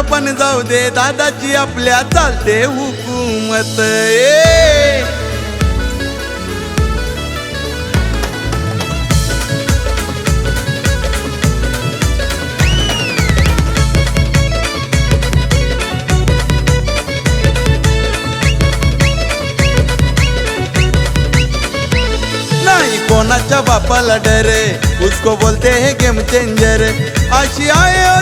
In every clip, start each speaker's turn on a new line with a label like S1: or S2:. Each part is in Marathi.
S1: पण जाऊ दे, दादाची आपल्या चालते हुकूमत. ए! कोणाच्या बापाला डरे, उसको बोलते हे गेम चेंजर अशी आहे हो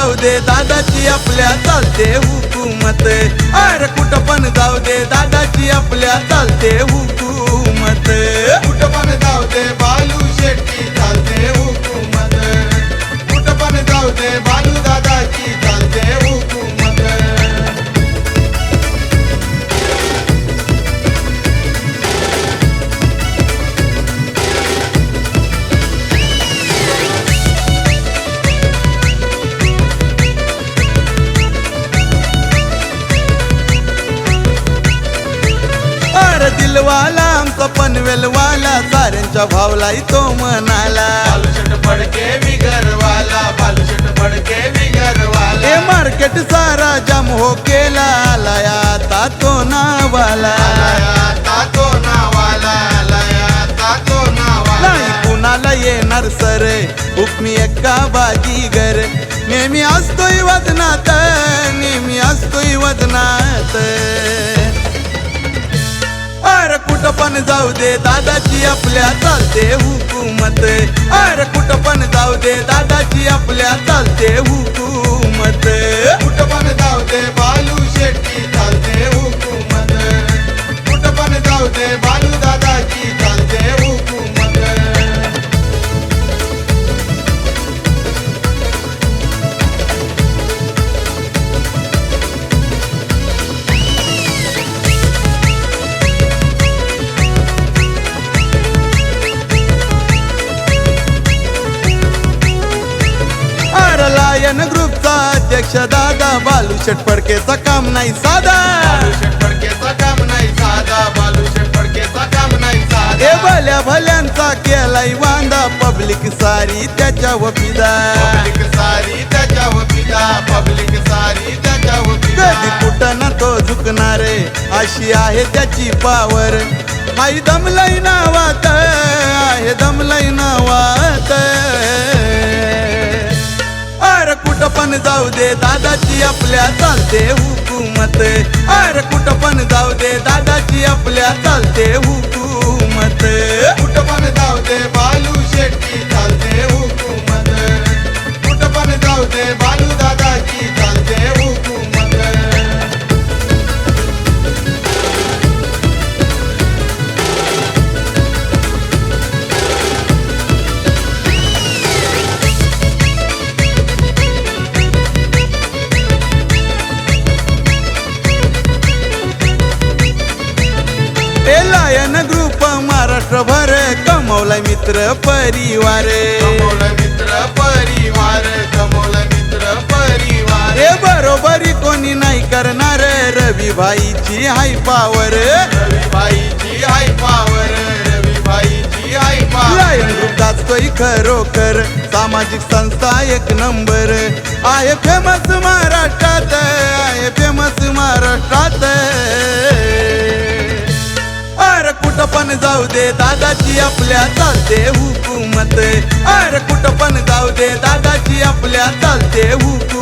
S1: जाऊ दे दादाची आपल्या चालते हुकूमत. अरे कुठं पण जाऊ दे दादाची आपल्या चालते हुकूमत. अरे दिलवाला आमचा पनवेलवाला साऱ्यांच्या भावलाई तो म्हणाला.
S2: फडके बालूशट फडके
S1: हे मार्केट सारा जाम हो केला आलाय आता तो नावाला. पण जाऊ दे दादाची आपल्या चालते हुकूमत. अरे कुठं पण जाऊ दे दादाची आपल्या चालते हुकूमत. लायन ग्रुपचा अध्यक्ष दादा बालू फडकेचा काम नाही साधा.
S2: फडकेचा काम नाही साधा. बालूशट फडकेचा काम नाही
S1: हे
S2: साधा
S1: भल्या भल्यांचा केलाय वांदा. पब्लिक सारी त्याच्या
S2: पब्लिक सारी त्याच्या वकिला पब्लिक सारी त्याच्या
S1: कधी
S2: वकिला
S1: कुठं ना तो झुकणार अशी आहे त्याची पावर आई दमलाई नावात आहे दमलाई पण जाऊ दे दादाची आपल्या चालते हुकूमत. अरे कुठं पण जाऊ दे दादाची आपल्या चालते महाराष्ट्रभर कमवलाय मित्र परिवार.
S2: कमोल मित्र परिवार कमोल मित्र परिवार.
S1: रे बरोबरी कोणी नाही करणार रवी भाईची हाय पावर.
S2: रवी भाईची हाय पावर रवी भाईची हाय पावर.
S1: गाजतोय खरोखर सामाजिक संस्था एक नंबर. आहे फेमस महाराष्ट्रात आहे फेमस महाराष्ट्रात. पण जाऊ दे दादाची आपल्या चालते हुकूमत. अरे कुठं पण जाऊ दे दादाची आपल्या चालते हुकूमत.